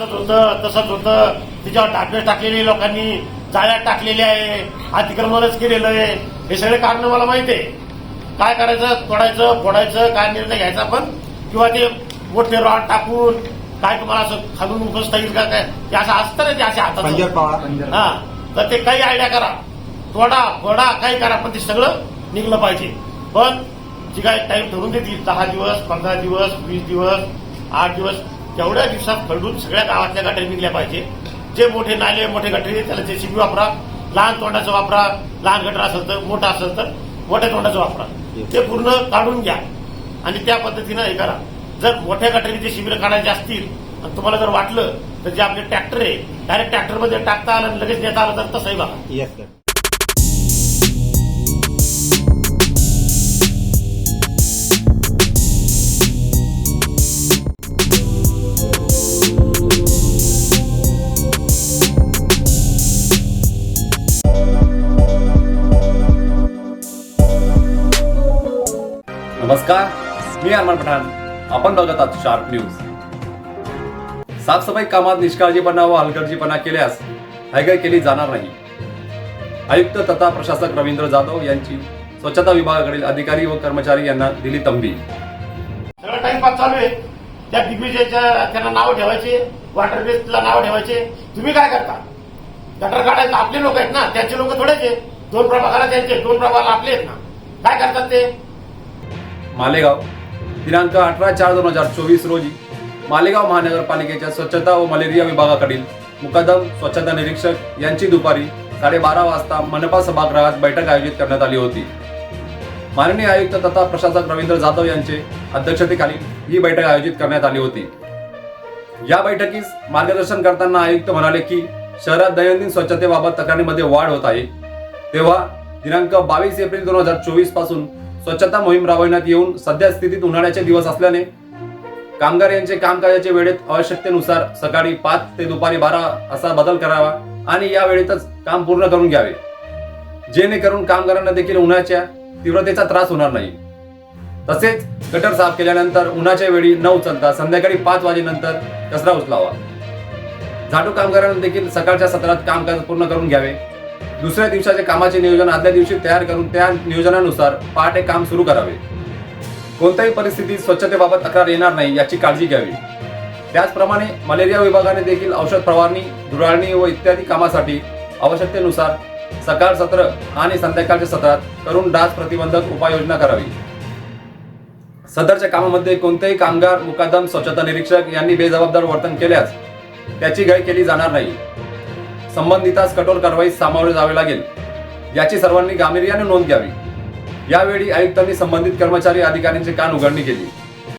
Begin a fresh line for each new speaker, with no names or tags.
तसंच होतं तसंच होतं. तिच्यावर डाकबेस टाकलेली लोकांनी जाळ्यात टाकलेली आहे अतिक्रमणच केलेलं आहे. हे सगळे कारण मला माहिती आहे. काय करायचं? तोडायचं फोडायचं काय निर्णय घ्यायचा पण किंवा ते मोठे रॉड टाकून काय तुम्हाला असं खालून बसता येईल का? काय? हे असं असतं ना ते असे हातात हा. तर ते काही आयडिया करा. तोडा फोडा काही करा पण ते सगळं निघलं पाहिजे. पण जी काय टाइम ठरवून देतील दहा दिवस पंधरा दिवस वीस दिवस आठ दिवस तेवढ्या दिवसात खरडून सगळ्या गावातल्या गटारी निघल्या पाहिजे. जे मोठे नाले मोठे गटारी त्याला जेसीबी वापरा. लहान तोंडाचं वापरा. लहान गटर असेल तर मोठा असेल तर मोठ्या तोंडाचं वापरा. ते पूर्ण काढून घ्या आणि त्या पद्धतीनं हे करा. जर मोठ्या गटारीचे शिबिर काढायचे असतील आणि तुम्हाला जर वाटलं तर जे आपले ट्रॅक्टर आहे डायरेक्ट ट्रॅक्टरमध्ये टाकता आलं आणि लगेच नेता आलं तर तसंही बघा.
नमस्कार मी अरमान पठाण. आपण बघत आहात शार्प न्यूज साफसफाई कामात निष्काळजीपणा व हलगर्जीपणा केल्यास हयगय केली जाणार नाही. आयुक्त तथा प्रशासक रवींद्र जाधव यांची स्वच्छता विभागाकडील अधिकारी व कर्मचारी यांना दिली तंबी.
सगळं टाइमपास चालू आहे. त्या दिग्विजयच्या त्यांना नाव ठेवायचे वॉटर बेस्टला नाव ठेवायचे. तुम्ही काय करता? गटर काढायला आपले लोक आहेत ना त्यांचे लोक थोडेच आहेत. दोन प्रभागाला त्यांचे दोन प्रभागाला आपले आहेत ना. काय करतात ते?
मालेगाव. दिनांक अठरा चार दोन हजार चोवीस रोजी मालेगाव महानगरपालिकेच्या स्वच्छता व मलेरिया विभागाकडील मुकदम स्वच्छता निरीक्षक यांची दुपारी साडेबारा वाजता मनपा सभागृहात बैठक आयोजित करण्यात आली होती. माननीय आयुक्त तथा प्रशासक रवींद्र जाधव यांचे अध्यक्षतेखाली ही बैठक आयोजित करण्यात आली होती. या बैठकीस मार्गदर्शन करताना आयुक्त म्हणाले की शहरात दैनंदिन स्वच्छतेबाबत तक्रारीमध्ये वाढ होत आहे. तेव्हा दिनांक बावीस एप्रिल दोन हजार चोवीसपासून स्वच्छता मोहीम राबविण्यात येऊन सध्या स्थितीत उन्हाळ्याचे दिवस असल्याने कामगार यांचे कामकाजाच्या वेळेत आवश्यकतेनुसार सकाळी पाच ते दुपारी बारा असा बदल करावा आणि या वेळेतच काम पूर्ण करून घ्यावे. जेणेकरून कामगारांना देखील उन्हाच्या तीव्रतेचा त्रास होणार नाही. तसेच गटर साफ केल्यानंतर उन्हाच्या वेळी न उचलता संध्याकाळी पाच वाजेनंतर कचरा उचलावा. झाडू कामगारांना देखील सकाळच्या सत्रात कामकाज पूर्ण करून घ्यावे. दुसऱ्या दिवसाचे कामाचे नियोजन आदल्या दिवशी तयार करून त्या नियोजनानुसार पहाटे काम सुरू करावे. कोणत्याही परिस्थितीत स्वच्छतेबाबत तक्रार येणार नाही याची काळजी घ्यावी. त्याचप्रमाणे मलेरिया विभागाने देखील औषध फवारणी धुराळणी व इत्यादी कामासाठी आवश्यकतेनुसार सकाळ सत्र आणि संध्याकाळच्या सत्रात करून डास प्रतिबंधक उपाययोजना करावी. सदरच्या कामामध्ये कोणतेही कामगार मुकादम स्वच्छता निरीक्षक यांनी बेजबाबदार वर्तन केल्यास त्याची गय केली जाणार नाही. संबंधितास कठोर कारवाई सामोरे जावे लागेल. याची सर्वांनी गांभीर्याने नोंद घ्यावी. यावेळी आयुक्तांनी संबंधित कर्मचारी अधिकाऱ्यांची कान उघडणी केली.